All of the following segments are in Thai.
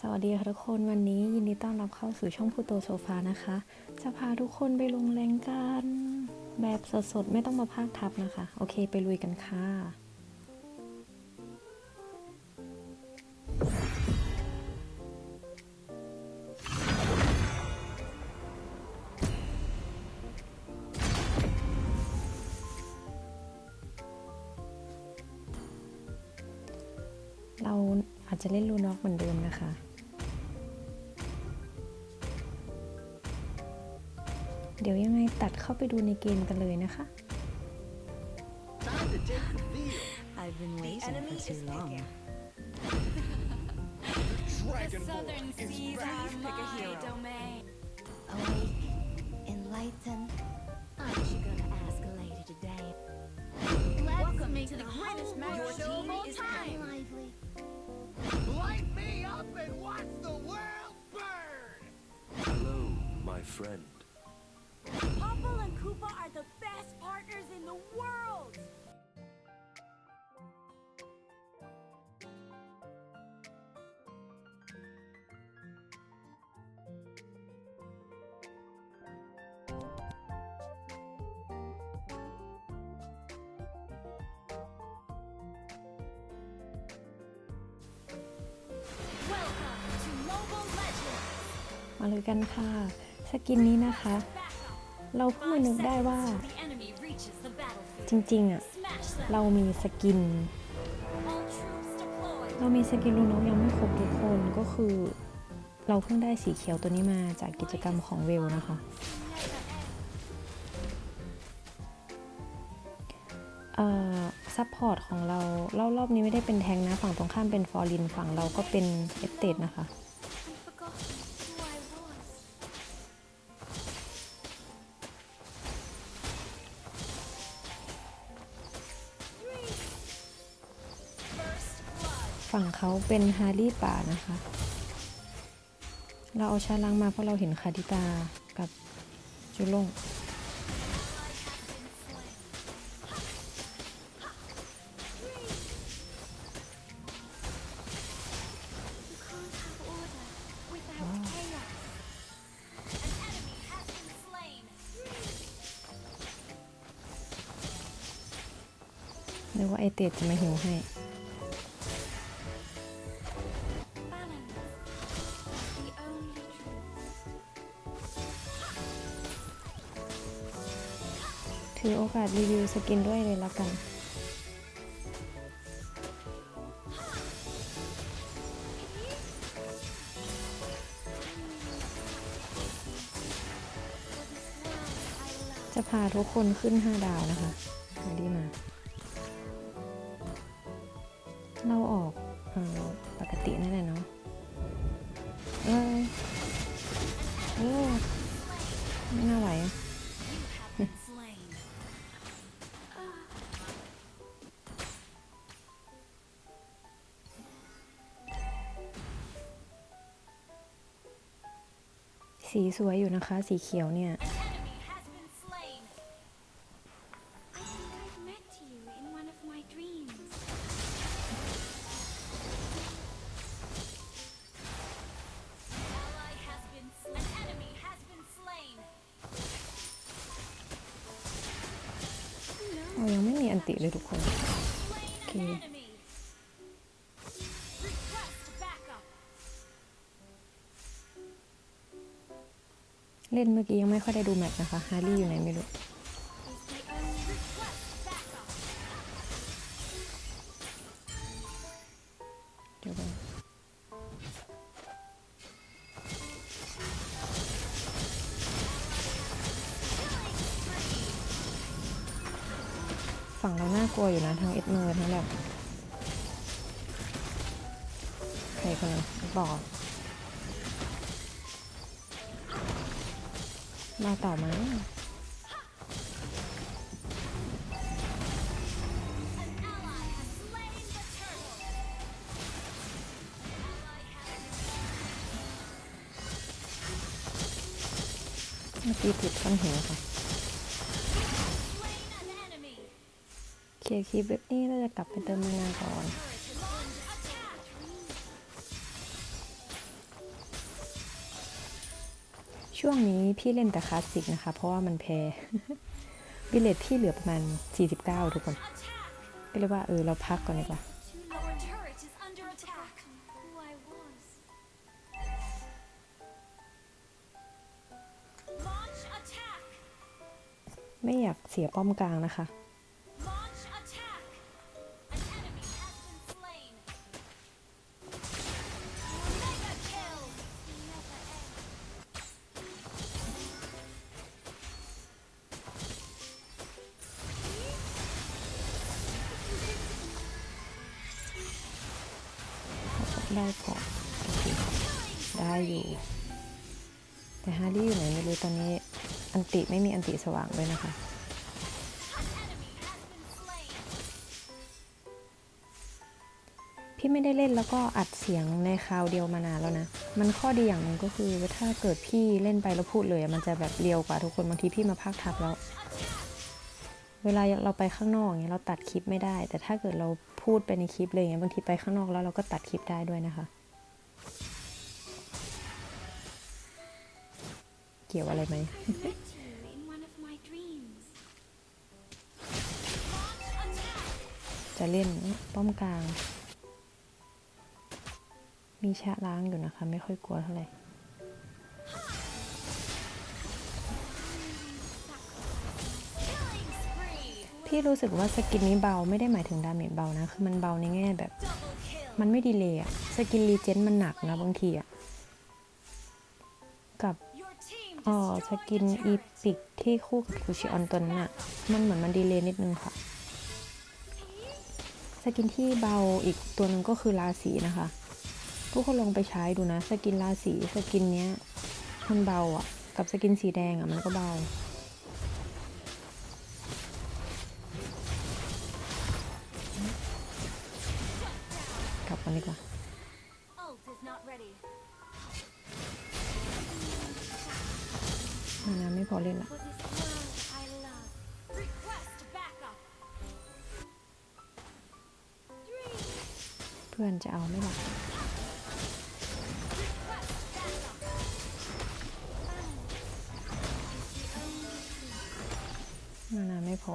สวัสดีค่ะทุกคนวันนี้ยินดีต้อนรับเข้าสู่ช่องพูโตโซฟานะคะ จะพาทุกคนไปลงแรงกันแบบสดๆ ไม่ต้องมาพากทับนะคะ โอเคไปลุยกันค่ะเราอาจจะเล่นลูน็อกเหมือนเดิมนะคะ ดี๋ยวยังไงตัดเข้าไปดูในเกมกันเลยนะคะ Time to take the field. I've been waiting enemy for too is long. taken. Dragon the southern Ball is seas back. are Pick a my hero. domain. Awake, enlighten. Aren't you gonna ask a lady today? Welcome to the greatest magic Your show of team all is time. lively. Light me up and watch the world burn. Hello, my friend. มาเลยกันค่ะ สกินนี้นะคะ เราเพิ่งมานึกได้ว่า จริงๆอะ เรามีสกิน เรามีสกินลูน็อกยังไม่ครบทุกคนก็คือ เราเพิ่งได้สีเขียวตัวนี้มาจากกิจกรรมของเวลนะคะซัพพอร์ตของเรารอบรอบนี้ไม่ได้เป็นแทงนะ ฝั่งตรงข้ามเป็นฟอร์ลินฝั่งเราก็เป็นเอสเตดนะคะ เขาเป็นฮารี่ป่านะคะ เราเอาชาลังมาเพราะเราเห็นคาดิตากับจุลง You can't have order without chaos. An enemy has been slain. นึกว่าไอเตดจะมาหิวให้ อกาสรีวิวสกินด้วยเลยละกันจะพาทุกคนขึ้น 5 ดาวนะคะมาดีมา เราออกอปกตินั่นแหละเนาะเอ้ยโอ้ไม่น่าไหว สวยอยู่นะคะ สีเขียวเนี่ย เรายังไม่มีอันติเลยทุกคน โอเค เล่นเมื่อกี้ยังไม่ค่อยได้ดูแมตช์นะคะ ฮาร์รี่อยู่ไหนไม่รู้เดี๋ยวก่อนฝั่งเราน่ากลัวอยู่นะทั้งเอ็ดเมอร์ทั้งแบบใครคนนึงบอก มาต่อไหม An ally has slain the turtle. Ally has เมื่อกี้ติดก้อนหินค่ะเคลียร์คลิปเว็บนี้เราจะกลับไปเติมมานานก่อน ช่วงนี้พี่เล่นแต่คลาสสิกนะคะ เพราะว่ามันแพ้บิเลตพี่เหลือประมาณ 49 ทุกคน ก็เลยว่าเออเราพักก่อนดีกว่าไม่อยากเสียป้อมกลางนะคะ ได้พอโอเคได้อยู่ แต่ฮาร์รี่อยู่ไหนไม่รู้ตอนนี้ อันติไม่มีอันติสว่างด้วยนะคะพี่ไม่ได้เล่นแล้วก็อัดเสียงในคราวเดียวมานานแล้วนะ มันข้อดีอย่างหนึ่งก็คือถ้าเกิดพี่เล่นไปแล้วพูดเลยมันจะแบบเรียวกว่าทุกคนบางทีพี่มาพากทับแล้ว เวลาเราไปข้างนอกอย่างเงี้ยเราตัดคลิปไม่ได้ แต่ถ้าเกิดเรา พูดไปในคลิปเลยอย่างเงี้ยบางทีไปข้างนอกแล้วเราก็ตัดคลิปได้ด้วยนะคะ เกี่ยวอะไรไหมจะเล่นป้อมกลาง มีชะล้างอยู่นะคะ ไม่ค่อยกลัวเท่าไหร่ พี่รู้สึกว่าสกินนี้เบาไม่ได้หมายถึงดาเมจเบานะ คือมันเบาในแง่แบบ มันไม่ดีเลยอะสกินรีเจนมันหนักนะบางทีอะกับอ๋อสกินอีพิกที่คู่กับคูชิออนตัวนั้นอะมันเหมือนมันดีเลยนิดนึงค่ะ สกินที่เบาอีกตัวหนึ่งก็คือราศีนะคะทุกคนลองไปใช้ดูนะ สกินราศีสกินเนี้ยมันเบาอะกับสกินสีแดงอะมันก็เบาันดีกว่าน้ไม่พอเล่นละเพื่อนจะเอาไม่หรอกนานาไม่พอ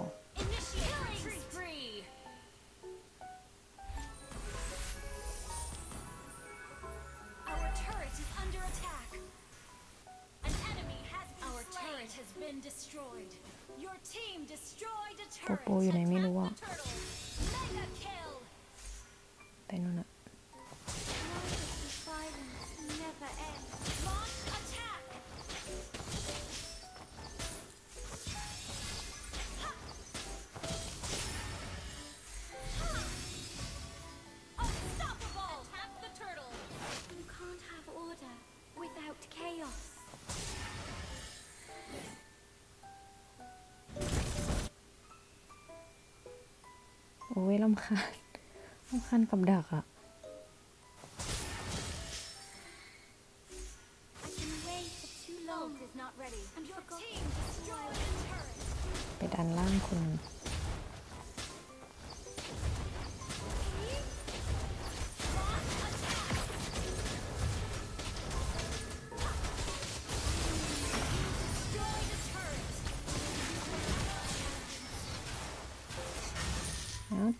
อยู่ไหนไม่รู้อะ อ้ยลำคาญลำคาญกับดักอะ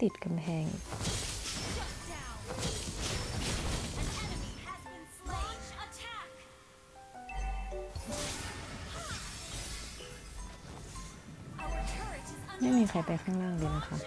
ติดกำแพง ไม่มีใครไปข้างล่างเลยนะคะ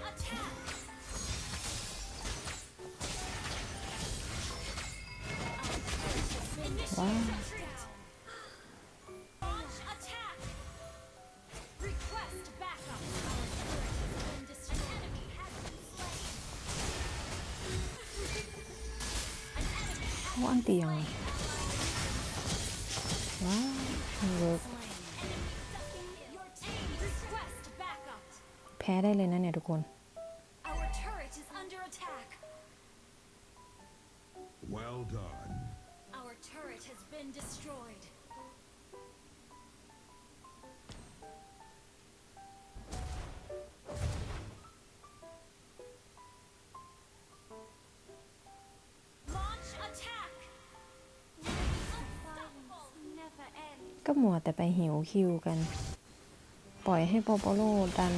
เขาอันตียังไงว้าวเวิร์กแพ้ได้เลยนะเนี่ยทุกคน ก็หมัวแต่ไปหิวคิวกัน ปล่อยให้โปโปโลดัน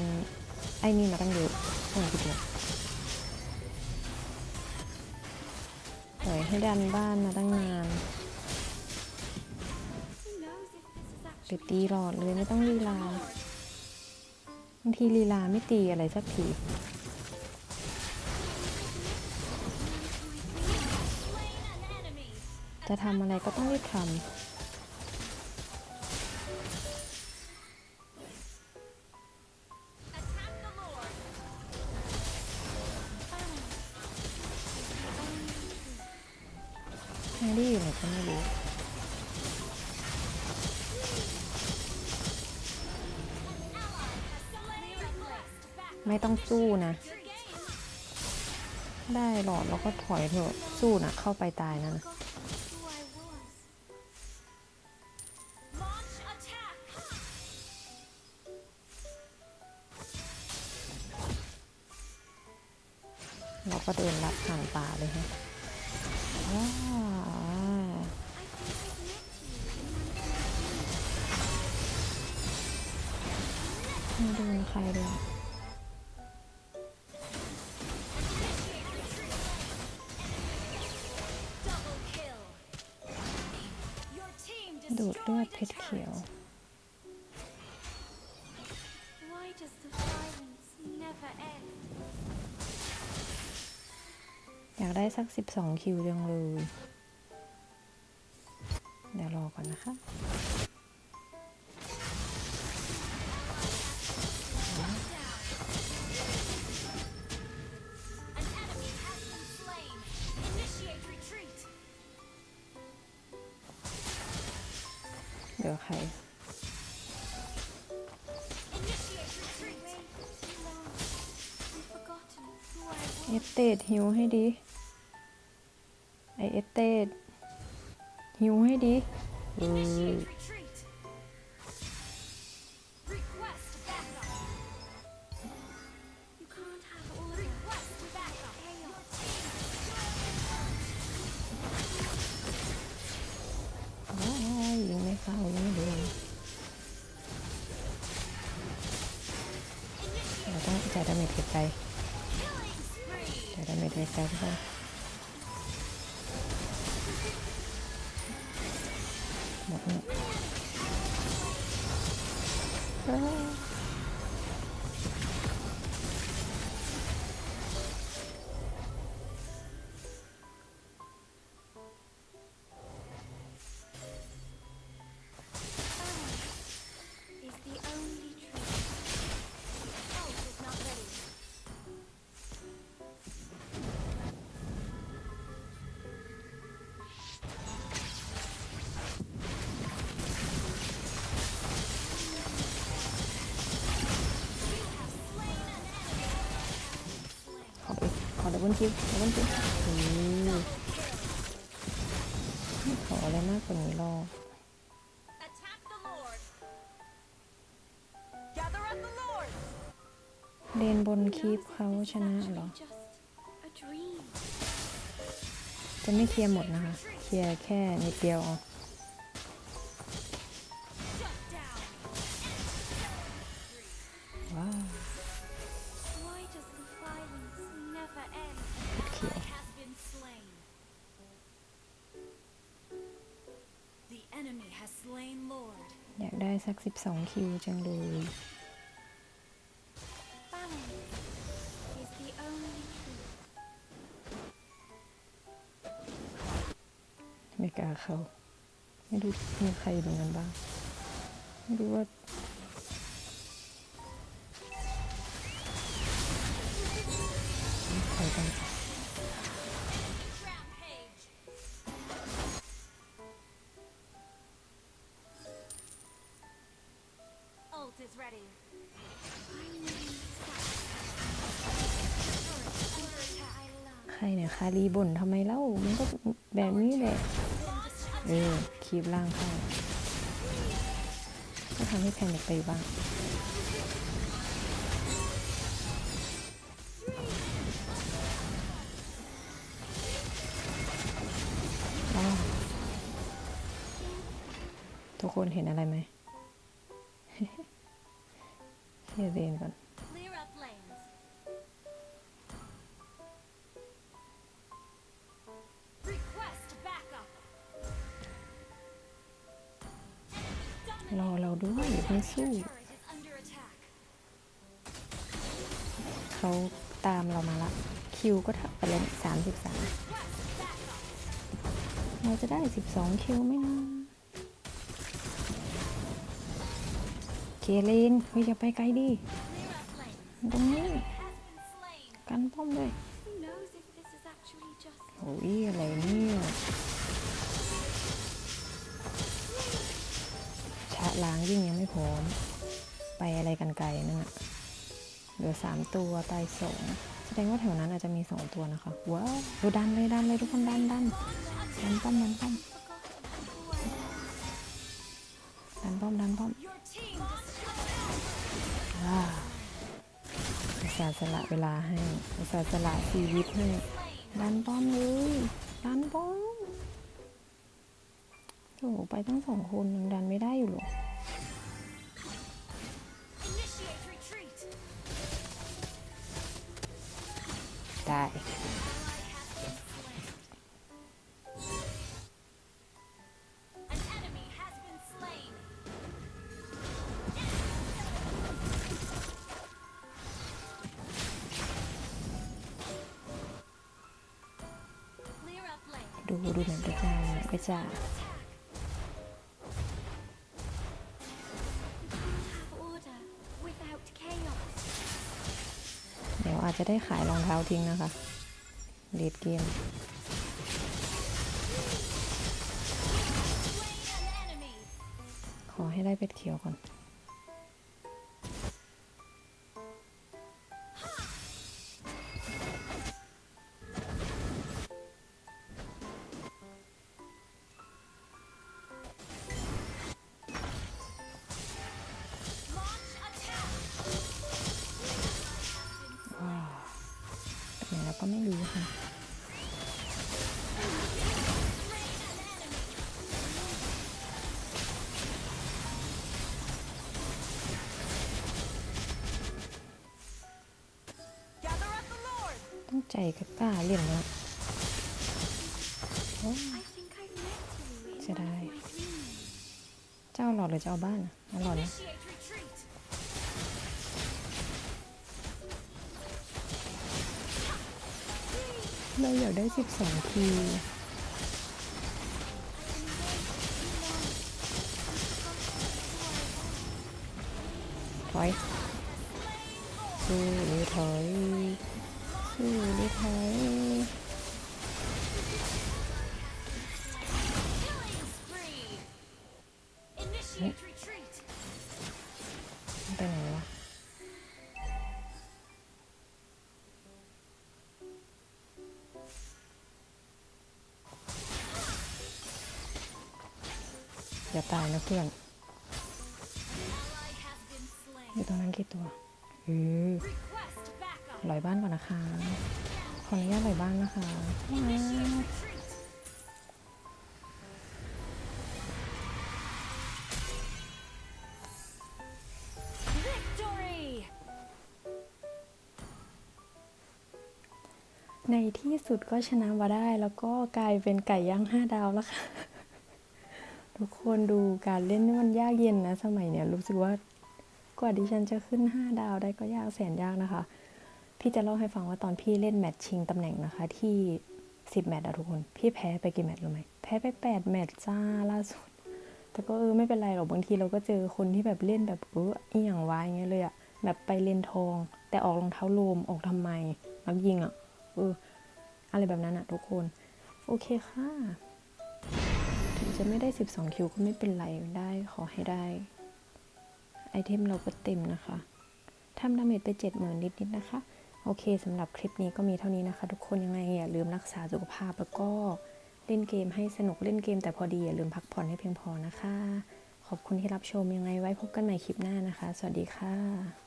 ไอ้นี่มาตั้งเยอะโอ้ยคิดดูปล่อยให้ดันบ้านมาตั้งนาน Who knows if this is ไปตีหลอดเลยไม่ต้องลีลาบางทีลีลาไม่ตีอะไรสักทีจะทำอะไรก็ต้องรีบท Attack ำแฮร์รี่อยู่ไหนไม่รู้ไม่ต้องสู้นะ ได้หลอดแล้วก็ถอยเถอะ สู้นะเข้าไปตายนะนะเราก็เดินลัดผ่านป่าเลยฮะ รเลยดูดเลือดเพชรเขียว อยากได้สัก 12 คิวจังเลย เดี๋ยวรอก่อนนะคะ long. I've forgotten who I เอสเตดหิวให้ดี ไอเอสเตดหิวให้ดีอืม ๆจ่าย ขอดับเบิลคิวดับเบิลคิวอือไม่ขออะไรมากกว่านี้หรอก Attack the Lord. Gather at the Lord. เลนบน Who คีป knows if เขา this ช is นะ actually เหรอ just a dream. จะไม่เคลียร์หมดนะคะ เคลียร์แค่นิดเดียวเอ 12 คิวจังเลย Balance is the only truth. ไม่กล้าเข้า ไม่รู้มีใครอยู่ตรงนั้นบ้าง ไม่รู้ว่าารีบ่นทำไมเล่า มันก็แบบนี้แหละ เออคีบล่างเข้า ก็ทำให้แพนิคไปบ้างว้าวตทุกคนเห็นอะไรไหมเฮียเรนก่อน ก็ถักไปแล้วสามสิบสามเราจะได้สิบสองคิวไหมนะเกเรนเฮ้ยอย่าไปไกลดิตรงนี้ กันป้อมด้วยโอ้ยอะไรเนี่ยชะล้างยิ่งยังไม่พร้อมไปอะไรกันไกลนั่นอะเหลือสามตัวตายสอง แสดงว่าแถวนั้นอาจจะมีสองตัวนะคะ ว้าวดูดันเลยดันเลยทุกคนดันดันดันป้อมดันป้อมดันป้อมดันป้อมว้าอุตส่าห์สละเวลาให้อุตส่าห์สละชีวิตให้ดันป้อมเลยดันป้อมโอ้โหไปตั้งสองคนยังดันไม่ได้อยู่หรอ up lane. ดูดูหนังกระจายหนังกระจาย ดี๋ยวอาจจะได้ขายรองเท้าทิ้งนะคะเลดเกมขอให้ได้เป็ดเขียวก่อน ใจกับกล้าเล่นแล้วโอ้ I think I've met you in Should one I? of my dreams. เจ้าหลอดหรือเจ้าบ้านอะเอาหลอดนะเราอยากได้สิบสองคิวถอยสู้หรือถอย ชื่อได้ไหมปไนวะอย่าตายนะเพื่อนอยู่ตรงนั้นกี่ตัวอือ ลอยบ้านก่อนนะคะ ขออนุญาตลอยบ้านนะคะว้าในที่สุดก็ชนะมาได้แล้วก็กลายเป็นไก่ย่างห้าดาวแล้วค่ะ ทุกคนดูการเล่นนี่มันยากเย็นนะ สมัยเนี้ยรู้สึกว่ากว่าดิฉันจะขึ้นห้าดาวได้ก็ยากแสนยากนะคะ พี่จะเล่าให้ฟังว่าตอนพี่เล่นแมตช์ชิงตำแหน่งนะคะ ที่สิบแมตช์อะทุกคน พี่แพ้ไปกี่แมตช์รู้ไหมแพ้ไปแปดแมตช์จ้าล่าสุด แต่ก็เออไม่เป็นไรหรอกบางทีเราก็เจอคนที่แบบเล่นแบบเอออีหยังวะอย่างเงี้ยเลยอะแบบไปเลนทอง แต่ออกรองเท้าโลมออกทำไมนักยิงอะเอออะไรแบบนั้นอะทุกคน โอเคค่ะถึงจะไม่ได้ 12 คิวก็ไม่เป็นไรได้ขอให้ได้ ไอเทมเราก็เต็มนะคะทำดาเมจไป 70,000นิดๆนะคะ โอเคสำหรับคลิปนี้ก็มีเท่านี้นะคะ ทุกคนยังไงอย่าลืมรักษาสุขภาพแล้วก็เล่นเกมให้สนุกเล่นเกมแต่พอดีอย่าลืมพักผ่อนให้เพียงพอนะคะ ขอบคุณที่รับชมยังไงไว้พบกันใหม่คลิปหน้านะคะ สวัสดีค่ะ